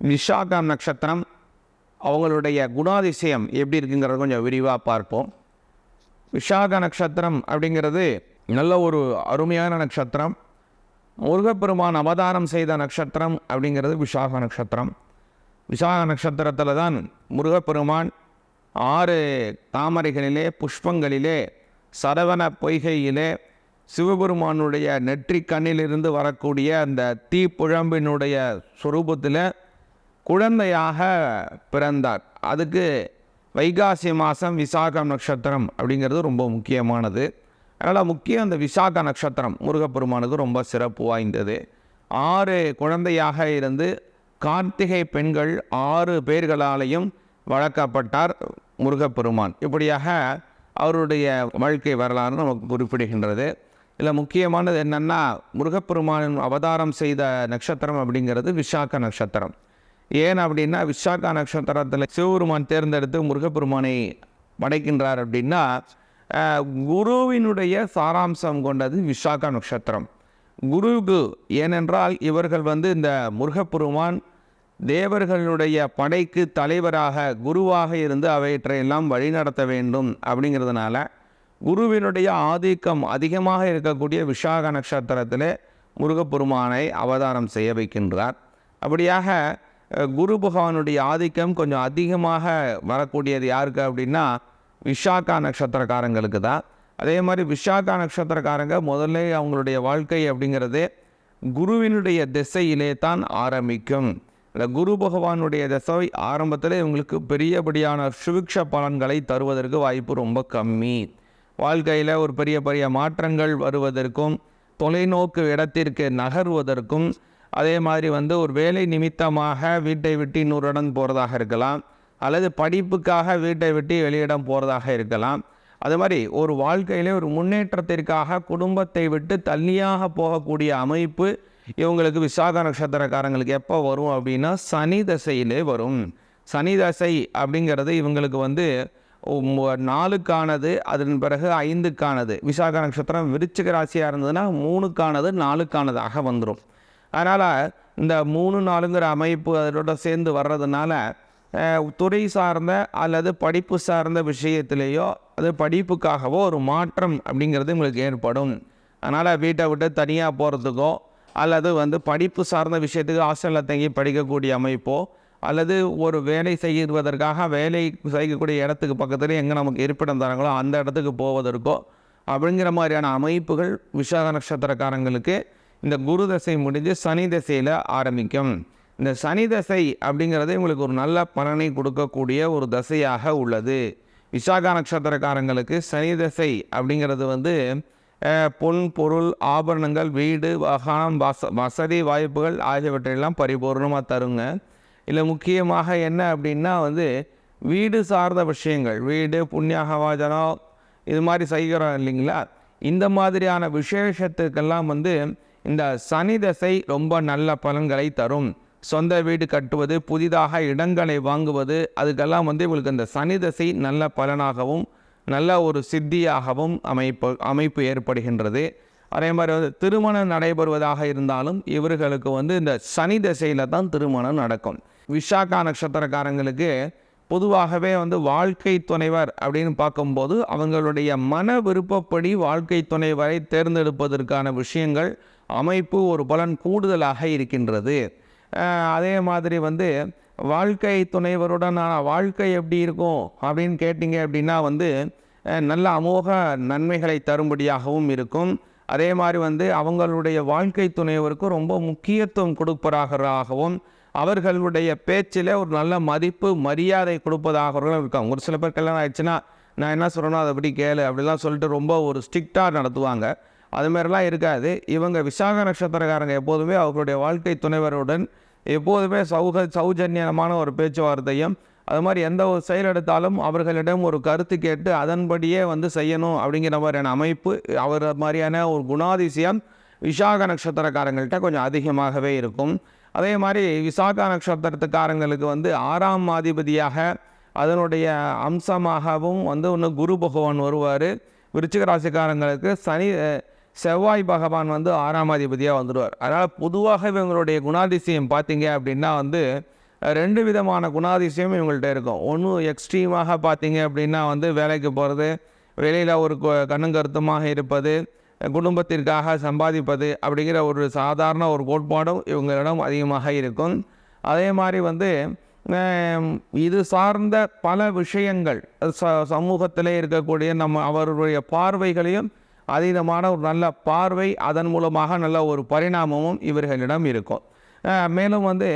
விசாகம் நட்சத்திரம் அவங்களுடைய குணாதிசயம் எப்படி இருக்குங்கிறத கொஞ்சம் விரிவாக பார்ப்போம். விசாக நட்சத்திரம் அப்படிங்கிறது நல்ல ஒரு அருமையான நட்சத்திரம். முருகப்பெருமான் அவதாரம் செய்த நட்சத்திரம் அப்படிங்கிறது விசாக நட்சத்திரம். விசாக நட்சத்திரத்தில் தான் முருகப்பெருமான் ஆறு தாமரைகளிலே புஷ்பங்களிலே சரவண பொய்கையிலே சிவபெருமானுடைய நெற்றி கண்ணிலிருந்து வரக்கூடிய அந்த தீப்புழம்பினுடைய சொரூபத்தில் குழந்தையாக பிறந்தார். அதுக்கு வைகாசி மாதம் விசாகம் நட்சத்திரம் அப்படிங்கிறது ரொம்ப முக்கியமானது. அதனால் முக்கியம் அந்த விசாக நட்சத்திரம். முருகப்பெருமானுக்கு ரொம்ப சிறப்பு வாய்ந்தது. ஆறு குழந்தையாக இருந்து கார்த்திகை பெண்கள் ஆறு பேர்களாலையும் வளர்க்கப்பட்டார் முருகப்பெருமான். இப்படியாக அவருடைய வாழ்க்கை வரலாறு நமக்கு குறிப்பிடுகின்றது. இதில் முக்கியமானது என்னென்னா முருகப்பெருமானின் அவதாரம் செய்த நட்சத்திரம் அப்படிங்கிறது விசாக நட்சத்திரம். ஏன் அப்படின்னா விசாகா நட்சத்திரத்தில் சிவபெருமான் தேர்ந்தெடுத்து முருகப்பெருமானை படைக்கின்றார் அப்படின்னா குருவினுடைய சாராம்சம் கொண்டது விசாகா நட்சத்திரம். குருவுக்கு ஏனென்றால் இவர்கள் வந்து இந்த முருகப்பெருமான் தேவர்களுடைய படைக்கு தலைவராக குருவாக இருந்து அவற்றையெல்லாம் வழிநடத்த வேண்டும் அப்படிங்கிறதுனால குருவினுடைய ஆதிக்கம் அதிகமாக இருக்கக்கூடிய விசாக நட்சத்திரத்தில் முருகப்பெருமானை அவதாரம் செய்ய வைக்கின்றார். அப்படியாக குரு பகவானுடைய ஆதிக்கம் கொஞ்சம் அதிகமாக வரக்கூடியது யாருக்கு அப்படின்னா விஷாக்கா நட்சத்திரக்காரங்களுக்கு தான். அதே மாதிரி விஷாக்கா நட்சத்திரக்காரங்க முதல்ல அவங்களுடைய வாழ்க்கை அப்படிங்கிறது குருவினுடைய திசையிலே தான் ஆரம்பிக்கும். இந்த குரு பகவானுடைய திசை ஆரம்பத்தில் இவங்களுக்கு பெரியபடியான சுவிக்ஷ பலன்களை தருவதற்கு வாய்ப்பு ரொம்ப கம்மி. வாழ்க்கையில் ஒரு பெரிய பெரிய மாற்றங்கள் வருவதற்கும் தொலைநோக்கு இடத்திற்கு நகர்வதற்கும் அதே மாதிரி வந்து ஒரு வேலை நிமித்தமாக வீட்டை விட்டு இன்னொரு இடம் போகிறதாக இருக்கலாம். அல்லது படிப்புக்காக வீட்டை விட்டு வெளியிடம் போகிறதாக இருக்கலாம். அது மாதிரி ஒரு வாழ்க்கையிலே ஒரு முன்னேற்றத்திற்காக குடும்பத்தை விட்டு தள்ளியாக போகக்கூடிய அமைப்பு இவங்களுக்கு விசாக நட்சத்திரக்காரங்களுக்கு எப்போ வரும் அப்படின்னா சனி தசையிலே வரும். சனி தசை அப்படிங்கிறது இவங்களுக்கு வந்து நாலுக்கானது அதன் பிறகு ஐந்துக்கானது. விசாக நட்சத்திரம் விருச்சிக ராசியாக இருந்ததுன்னா மூணுக்கானது நாலுக்கானதாக வந்துடும் அதனால் இந்த மூணு நாலுங்கிற அமைப்பு அதோட சேர்ந்து வர்றதுனால துறை சார்ந்த அல்லது படிப்பு சார்ந்த விஷயத்திலேயோ அது படிப்புக்காகவோ ஒரு மாற்றம் அப்படிங்கிறது உங்களுக்கு ஏற்படும். அதனால் வீட்டை விட்டு தனியாக போகிறதுக்கோ அல்லது வந்து படிப்பு சார்ந்த விஷயத்துக்கு ஹாஸ்டலில் தங்கி படிக்கக்கூடிய அமைப்போ அல்லது ஒரு வேலை செய்வதற்காக வேலை செய்யக்கூடிய இடத்துக்கு பக்கத்தில் எங்கே நமக்கு இருப்பிடம் தராங்களோ அந்த இடத்துக்கு போவதற்கோ அப்படிங்கிற மாதிரியான அமைப்புகள் விஷாக நட்சத்திரக்காரங்களுக்கு இந்த குரு தசை முடிஞ்சு சனி தசையில் ஆரம்பிக்கும். இந்த சனி தசை அப்படிங்கிறது உங்களுக்கு ஒரு நல்ல பலனை கொடுக்கக்கூடிய ஒரு தசையாக உள்ளது. விசாக நட்சத்திரக்காரங்களுக்கு சனி தசை அப்படிங்கிறது வந்து பொன் பொருள் ஆபரணங்கள் வீடு வாகனம் வச வசதி வாய்ப்புகள் ஆகியவற்றையெல்லாம் பரிபூர்ணமாக தருங்க. இல்லை முக்கியமாக என்ன அப்படின்னா வந்து வீடு சார்ந்த விஷயங்கள் வீடு புண்ணியகவாஜனம் இது மாதிரி செய்கிறோம் இல்லைங்களா? இந்த மாதிரியான விசேஷத்துக்கெல்லாம் வந்து இந்த சனி தசை ரொம்ப நல்ல பலன்களை தரும். சொந்த வீடு கட்டுவது புதிதாக இடங்களை வாங்குவது அதுக்கெல்லாம் வந்து இவங்களுக்கு இந்த சனி தசை நல்ல பலனாகவும் நல்ல ஒரு சித்தியாகவும் அமைப்பு அமைப்பு ஏற்படுகின்றது. அதே மாதிரி வந்து திருமணம் நடைபெறுவதாக இருந்தாலும் இவர்களுக்கு வந்து இந்த சனி தசையில் தான் திருமணம் நடக்கும். விஷாக்கா நட்சத்திரக்காரங்களுக்கு பொதுவாகவே வந்து வாழ்க்கை துணைவர் அப்படின்னு பார்க்கும்போது அவங்களுடைய மன விருப்பப்படி வாழ்க்கை துணைவரை தேர்ந்தெடுப்பதற்கான விஷயங்கள் அமைப்பு ஒரு பலன் கூடுதலாக இருக்கின்றது. அதே மாதிரி வந்து வாழ்க்கை துணைவருடனான வாழ்க்கை எப்படி இருக்கும் அப்படின்னு கேட்டிங்க அப்படின்னா வந்து நல்ல அமோக நன்மைகளை தரும்படியாகவும் இருக்கும். அதே மாதிரி வந்து அவங்களுடைய வாழ்க்கை துணைவருக்கு ரொம்ப முக்கியத்துவம் கொடுப்பதாகவும் அவர்களுடைய பேச்சில் ஒரு நல்ல மதிப்பு மரியாதை கொடுப்பதாகவும் இருக்கும் ஒரு சில பேர் கல்யாணம் ஆயிடுச்சுன்னா நான் என்ன சொல்கிறேனோ அதை படி கேளு அப்படிலாம் சொல்லிட்டு ரொம்ப ஒரு ஸ்ட்ரிக்டாக நடத்துவாங்க. அது மாதிரிலாம் இருக்காது. இவங்க விசாக நட்சத்திரக்காரங்க எப்போதுமே அவர்களுடைய வாழ்க்கை துணைவருடன் எப்போதுமே சௌக சௌஜன்யமான ஒரு பேச்சுவார்த்தையும் அது மாதிரி எந்த ஒரு செயல் எடுத்தாலும் அவர்களிடம் ஒரு கருத்து கேட்டு அதன்படியே வந்து செய்யணும் அப்படிங்கிற மாதிரியான அமைப்பு அவர் மாதிரியான ஒரு குணாதிசயம் விசாக நட்சத்திரக்காரங்கள்ட்ட கொஞ்சம் அதிகமாகவே இருக்கும். அதே மாதிரி விசாக நட்சத்திரத்துக்காரங்களுக்கு வந்து ஆறாம் அதிபதியாக அதனுடைய அம்சமாகவும் வந்து ஒன்று குரு பகவான் வருவார். விருச்சிக ராசிக்காரங்களுக்கு சனி செவ்வாய் பகவான் வந்து ஆறாம் அதிபதியாக வந்துடுவார். அதனால் பொதுவாக இவங்களுடைய குணாதிசயம் பார்த்தீங்க அப்படின்னா வந்து ரெண்டு விதமான குணாதிசயம் இவங்கள்ட்ட இருக்கும். ஒன்று எக்ஸ்ட்ரீமாக பார்த்தீங்க அப்படின்னா வந்து வேலைக்கு போகிறது வெளியில் ஒரு கு- கண்ணும் கருத்துமாக இருப்பது குடும்பத்திற்காக சம்பாதிப்பது அப்படிங்கிற ஒரு சாதாரண ஒரு கோட்பாடும் இவங்களிடம் அதிகமாக இருக்கும். அதே மாதிரி வந்து இது சார்ந்த பல விஷயங்கள் ச சமூகத்திலே இருக்கக்கூடிய நம்ம அவருடைய பார்வைகளையும் அதீதமான ஒரு நல்ல பார்வை அதன் மூலமாக நல்ல ஒரு பரிணாமமும் இவர்களிடம் இருக்கும். மேலும் வந்து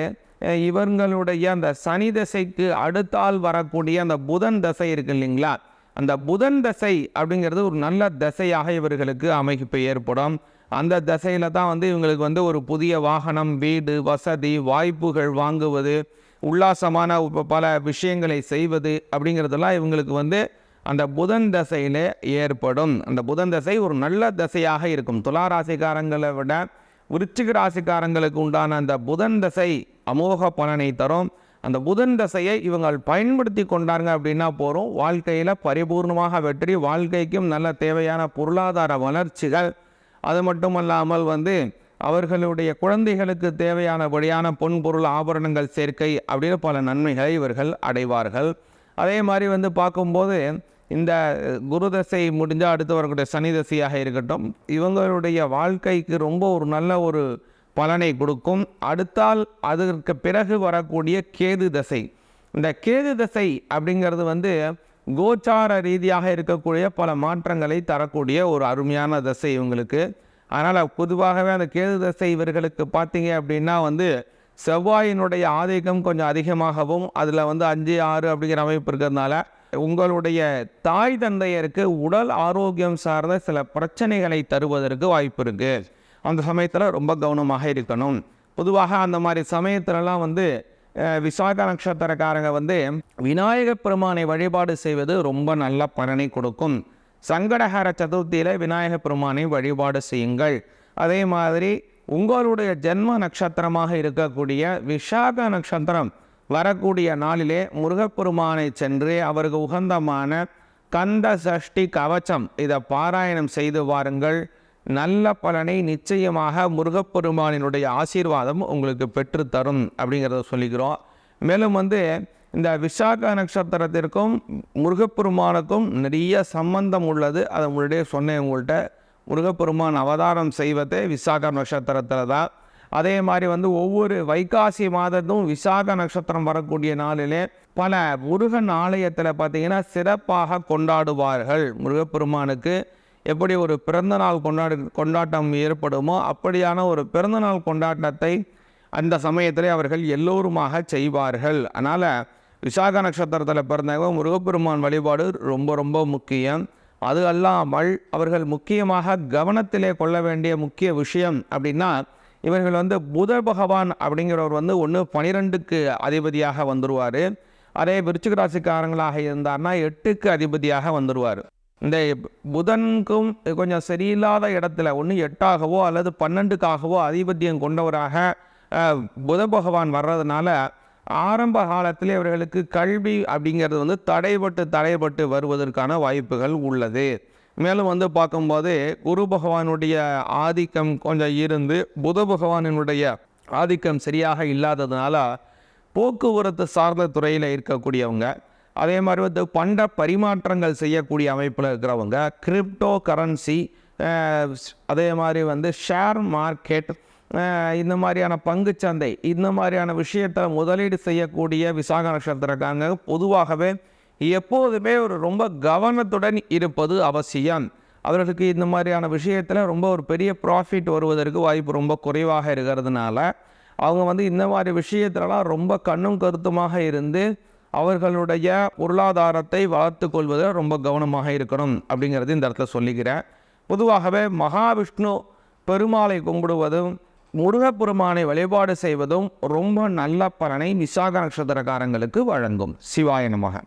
இவர்களுடைய அந்த சனி தசைக்கு அடுத்தால் வரக்கூடிய அந்த புதன் தசை இருக்கு இல்லைங்களா? அந்த புதன் தசை அப்படிங்கிறது ஒரு நல்ல தசையாக இவர்களுக்கு அமைப்பு ஏற்படும். அந்த தசையில் தான் வந்து இவங்களுக்கு வந்து ஒரு புதிய வாகனம் வீடு வசதி வாய்ப்புகள் வாங்குவது உல்லாசமான பல விஷயங்களை செய்வது அப்படிங்கிறதெல்லாம் இவங்களுக்கு வந்து அந்த புதன் தசையில் ஏற்படும். அந்த புதன் தசை ஒரு நல்ல தசையாக இருக்கும். துலா ராசிக்காரங்களை விட விருச்சிக ராசிக்காரங்களுக்கு உண்டான அந்த புதன் தசை அமோக பலனை தரும். அந்த புதன் தசையை இவங்கள் பயன்படுத்தி கொண்டாங்க அப்படின்னா போகிறோம் வாழ்க்கையில் பரிபூர்ணமாக வெற்றி வாழ்க்கைக்கும் நல்ல தேவையான பொருளாதார வளர்ச்சிகள். அது மட்டுமல்லாமல் வந்து அவர்களுடைய குழந்தைகளுக்கு தேவையானபடியான பொன் பொருள் ஆபரணங்கள் சேர்க்கை அப்படின்னு பல நன்மைகளை இவர்கள் அடைவார்கள். அதே மாதிரி வந்து பார்க்கும்போது இந்த குருதசை முடிஞ்சால் அடுத்து வரக்கூடிய சனி தசையாக இருக்கட்டும் இவங்களுடைய வாழ்க்கைக்கு ரொம்ப ஒரு நல்ல ஒரு பலனை கொடுக்கும். அடுத்தால் அதற்கு பிறகு வரக்கூடிய கேது தசை. இந்த கேது தசை அப்படிங்கிறது வந்து கோச்சார ரீதியாக இருக்கக்கூடிய பல மாற்றங்களை தரக்கூடிய ஒரு அருமையான தசை இவங்களுக்கு. அதனால் பொதுவாகவே அந்த கேது தசை இவர்களுக்கு பார்த்தீங்க அப்படின்னா வந்து செவ்வாயினுடைய ஆதிக்கம் கொஞ்சம் அதிகமாகவும் அதில் வந்து அஞ்சு ஆறு அப்படிங்கிற அமைப்பு இருக்கிறதுனால உங்களுடைய தாய் தந்தையருக்கு உடல் ஆரோக்கியம் சார்ந்த சில பிரச்சனைகளை தருவதற்கு வாய்ப்பு இருக்குது அந்த சமயத்தில் ரொம்ப கவனமாக இருக்கணும். பொதுவாக அந்த மாதிரி சமயத்துலலாம் வந்து விசாக நட்சத்திரக்காரங்க வந்து விநாயகப் பெருமானை வழிபாடு செய்வது ரொம்ப நல்ல பலனை கொடுக்கும். சங்கடஹர சதுர்த்தியில் விநாயகப் பெருமானை வழிபாடு செய்யுங்கள். அதே மாதிரி உங்களுடைய ஜென்ம நட்சத்திரமாக இருக்கக்கூடிய விசாக நட்சத்திரம் வரக்கூடிய நாளிலே முருகப்பெருமானை சென்று அவருக்கு உகந்தமான கந்த சஷ்டி கவச்சம் இதை பாராயணம் செய்து வாருங்கள். நல்ல பலனை நிச்சயமாக முருகப்பெருமானினுடைய ஆசீர்வாதம் உங்களுக்கு பெற்று தரும் அப்படிங்கிறத சொல்லிக்கிறோம். மேலும் வந்து இந்த விசாக நட்சத்திரத்திற்கும் முருகப்பெருமானுக்கும் நிறைய சம்பந்தம் உள்ளது. அதை உங்களுடைய சொன்னேன் உங்கள்கிட்ட முருகப்பெருமான் அவதாரம் செய்வதே விசாக நட்சத்திரத்தில் தான். அதே மாதிரி வந்து ஒவ்வொரு வைகாசி மாதத்தும் விசாக நட்சத்திரம் வரக்கூடிய நாளிலே பல முருகன் ஆலயத்தில் பார்த்தீங்கன்னா சிறப்பாக கொண்டாடுவார்கள். முருகப்பெருமானுக்கு எப்படி ஒரு பிறந்தநாள் கொண்டாடு கொண்டாட்டம் ஏற்படுமோ அப்படியான ஒரு பிறந்தநாள் கொண்டாட்டத்தை அந்த சமயத்திலே அவர்கள் எல்லோருமாக செய்வார்கள். அதனால் விசாக நட்சத்திரத்தில் பிறந்தவங்க முருகப்பெருமான் வழிபாடு ரொம்ப ரொம்ப முக்கியம். அது அல்லாமல் அவர்கள் முக்கியமாக கவனத்திலே கொள்ள வேண்டிய முக்கிய விஷயம் அப்படின்னா இவர்கள் வந்து புத பகவான் அப்படிங்கிறவர் வந்து ஒன்று பனிரெண்டுக்கு அதிபதியாக வந்துடுவார் அதே விருச்சிக ராசிக்காரங்களாக இருந்தார்னா எட்டுக்கு அதிபதியாக வந்துடுவார் இந்த புதனுக்கும் கொஞ்சம் சரியில்லாத இடத்துல ஒன்று எட்டாகவோ அல்லது பன்னெண்டுக்காகவோ அதிபத்தியம் கொண்டவராக புத பகவான் வர்றதுனால ஆரம்ப காலத்தில் இவர்களுக்கு கல்வி அப்படிங்கிறது வந்து தடைபட்டு தடைபட்டு வருவதற்கான வாய்ப்புகள் உள்ளது. மேலும் வந்து பார்க்கும்போது குரு பகவானுடைய ஆதிக்கம் கொஞ்சம் இருந்து புத பகவானினுடைய ஆதிக்கம் சரியாக இல்லாததுனால போக்குவரத்து சார்ந்த துறையில் இருக்கக்கூடியவங்க அதே மாதிரி வந்து பண்ட பரிமாற்றங்கள் செய்யக்கூடிய அமைப்பில் இருக்கிறவங்க கிரிப்டோ கரன்சி அதே மாதிரி வந்து ஷேர் மார்க்கெட் இந்த மாதிரியான பங்குச்சந்தை இந்த மாதிரியான விஷயத்தை முதலீடு செய்யக்கூடிய விசாக நட்சத்திரக்காரங்க பொதுவாகவே எப்போதுமே ஒரு ரொம்ப கவனத்துடன் இருப்பது அவசியம். அவர்களுக்கு இந்த மாதிரியான விஷயத்தில் ரொம்ப ஒரு பெரிய ப்ராஃபிட் வருவதற்கு வாய்ப்பு ரொம்ப குறைவாக இருக்கிறதுனால அவங்க வந்து இந்த மாதிரி விஷயத்துலலாம் ரொம்ப கண்ணும் கருத்துமாக இருந்து அவர்களுடைய பொருளாதாரத்தை வளர்த்து கொள்வதில் ரொம்ப கவனமாக இருக்கணும் அப்படிங்கிறது இந்த இடத்துல சொல்லிக்கிறேன். பொதுவாகவே மகாவிஷ்ணு பெருமாளை கும்பிடுவதும் முருகப்பெருமானை வழிபாடு செய்வதும் ரொம்ப நல்ல பலனை விசாக நட்சத்திரக்காரங்களுக்கு வழங்கும். சிவாயனமாக